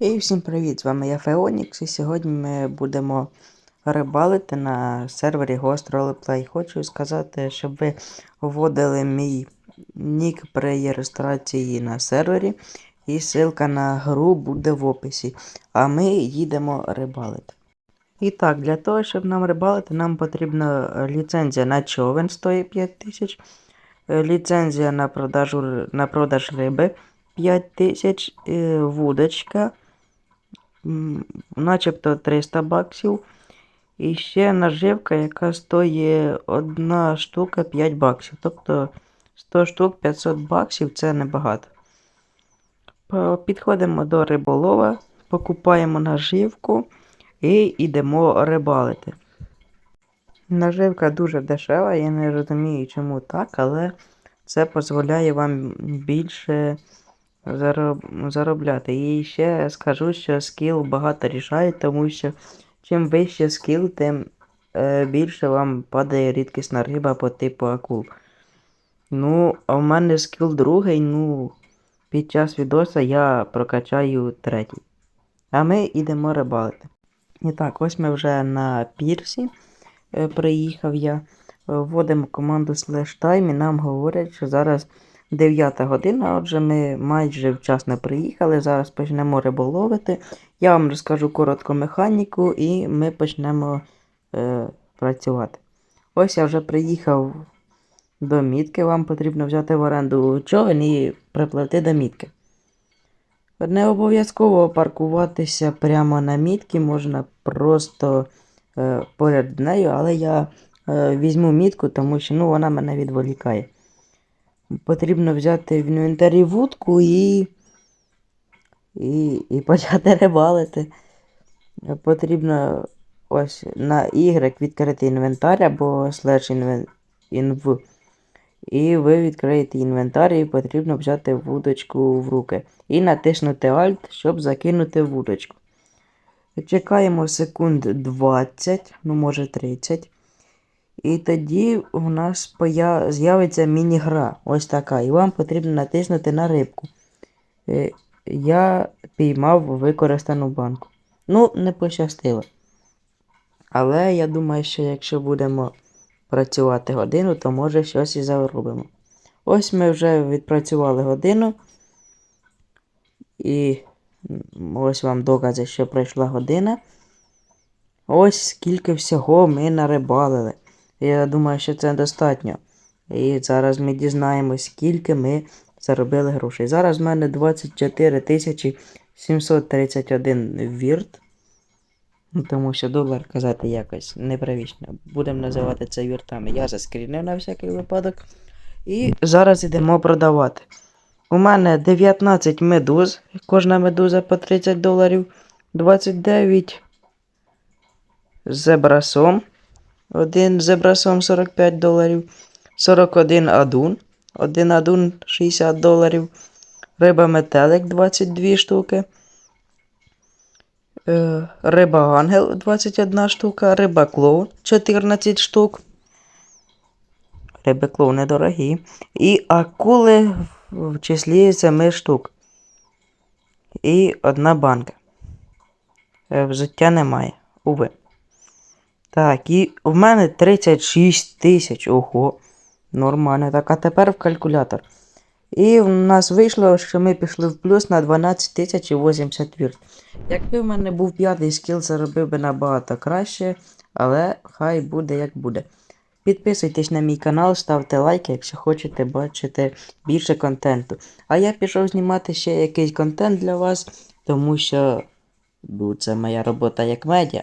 І всім привіт! З вами я Феонікс, і сьогодні ми будемо рибалити на сервері Ghost Roleplay. Хочу сказати, щоб ви вводили мій нік при реєстрації на сервері, і ссылка на гру буде в описі. А ми їдемо рибалити. І так, для того, щоб нам рибалити, нам потрібна ліцензія на човен стоїть 5000, е, ліцензія на, продажу, на продаж риби 5000, е, вудочка начебто 300 баксів. І ще наживка, яка стоїть одна штука 5 баксів. Тобто 100 штук 500 баксів це небагато. Підходимо до риболова, покупаємо наживку і йдемо рибалити. Наживка дуже дешева, я не розумію, чому так, але це дозволяє вам більше. Заробляти. І ще скажу, що скіл багато рішає, тому що чим вище скіл, тим е, більше вам падає рідкісна риба по типу акул. Ну, а в мене скіл другий, ну, під час відоса я прокачаю третій. А ми йдемо рибалити. І так, ось ми вже на пірсі. Е, приїхав я. Вводимо команду slash time і нам говорять, що зараз 9 година, отже, ми майже вчасно приїхали. Зараз почнемо риболовити. Я вам розкажу коротко механіку і ми почнемо е, працювати. Ось я вже приїхав до мітки. Вам потрібно взяти в оренду човен і приплити до мітки. Не обов'язково паркуватися прямо на мітці, можна просто е, поряд нею, але я е, візьму мітку, тому що ну, вона мене відволікає. Потрібно взяти в інвентарі вудку і, і, і почати рибалити. Потрібно ось на Y відкрити інвентар або інвен- інв. І ви відкриєте інвентар і потрібно взяти вудочку в руки. І натиснути Alt, щоб закинути вудочку. Чекаємо секунд 20, ну може 30. І тоді у нас з'явиться міні-гра. Ось така. І вам потрібно натиснути на рибку. Е, Я піймав використану банку. Ну, не пощастило. Але я думаю, що якщо будемо працювати годину, то може щось і заробимо. Ось ми вже відпрацювали годину. І ось вам докази, що пройшла година. Ось скільки всього ми нарибалили. Я думаю, що це достатньо. І зараз ми дізнаємось, скільки ми заробили грошей. Зараз в мене 24 тисячі 731 вірт. Ну, Тому що долар казати якось непривічно. Будемо називати це віртами. Я заскрінив на всякий випадок. І зараз йдемо продавати. У мене 19 медуз, кожна медуза по 30 доларів, 29 зебрасом. Один зебрасом 45 доларів, 41 адун, один адун 60 доларів, риба метелик 22 штуки. Е, Риба ангел 21 штука, риба клоун 14 штук. Риби клоун недорогі. І акули в числі 7 штук. І одна банка. Е, Взуття немає. Уви. Так, і в мене 36 тисяч. Ого. Нормально. Так, а тепер в калькулятор. І в нас вийшло, що ми пішли в плюс на 12 тисяч і 80 вірт. Якби в мене був п'ятий скіл, заробив би набагато краще, але хай буде як буде. Підписуйтесь на мій канал, ставте лайки, якщо хочете бачити більше контенту. А я пішов знімати ще якийсь контент для вас, тому що ну, це моя робота як медіа.